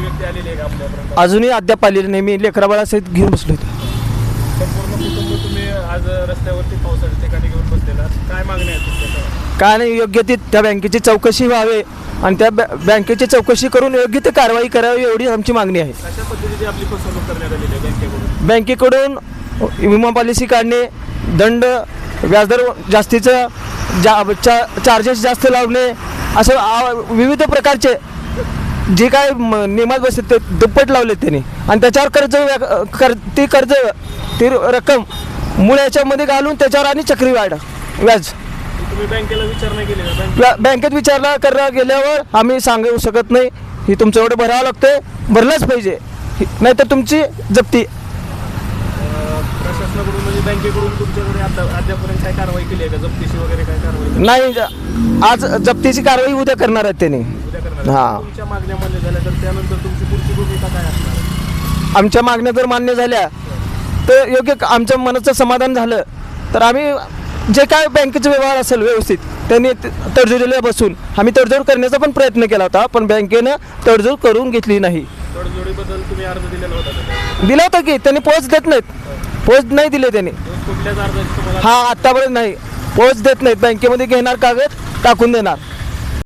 माहिती आलेली आहे का आपल्यापर्यंत? अजूनही अद्याप आलेली नाही. मी लेकरा बाळासहित घेऊन बसलो होतो संपूर्ण कुटुंब तुम्ही आज रस्त्यावरती पावसाच्या ठिकाणी घेऊन बसलेला काय मागणी आहे तुमच्या काय नाही योग्य ती त्या बँकेची चौकशी व्हावी आणि त्या बॅ- बँकेची चौकशी करून योग्य ते कारवाई करावी एवढी आमची मागणी आहे. अशा पद्धतीची आपली फसवणूक करण्यात आलेली आहे बँकेकडून. बँकेकडून विमा पॉलिसी काढणे दंड व्याजदर जास्तीचं जा चा चार्जेस जास्त लावणे असं आ- विविध प्रकारचे जे काय नियमात बसते ते दुप्पट लावले त्यांनी. आणि त्याच्यावर कर्ज कर ती कर्ज ती रक्कम मूळ याच्यामध्ये घालून त्याच्यावर आणि चक्री वाढ व्याज विचारणा बँकेत विचारला करा गेल्यावर आम्ही सांगू शकत नाही. ही तुमचं एवढं भरावं लागतंय भरलंच पाहिजे. नाहीतर तुमची जप्ती. म्हणजे? नाही आज जप्तीची कारवाई उद्या करणार आहेत त्यांनी. करणार हा. आहे. तुमच्या मागण्या मान्य झाल्या तर त्यानंतर तुमची पुढची भूमिका काय असणार आहे? आमच्या मागण्या जर मान्य झाल्या तर योग्य क- आमच्या मनाचं समाधान झालं तर आम्ही जे काय बँकेचे व्यवहार असेल व्यवस्थित त्यांनी त- तडजोडीला बसून आम्ही तडजोड करण्याचा पण प्रयत्न केला होता पण बँकेनं तडजोड करून घेतली नाही तडजोडीबद्दल तुम्ही अर्ज दिलेला होता का? दिला होता की त्यांनी पोच देत नाहीत पोच नाही दिले त्यांनी कुठल्याच अर्जाची तुम्हाला हा आत्तापर्यंत नाही पोच देत नाहीत बँकेमध्ये घेणार कागद टाकून देणार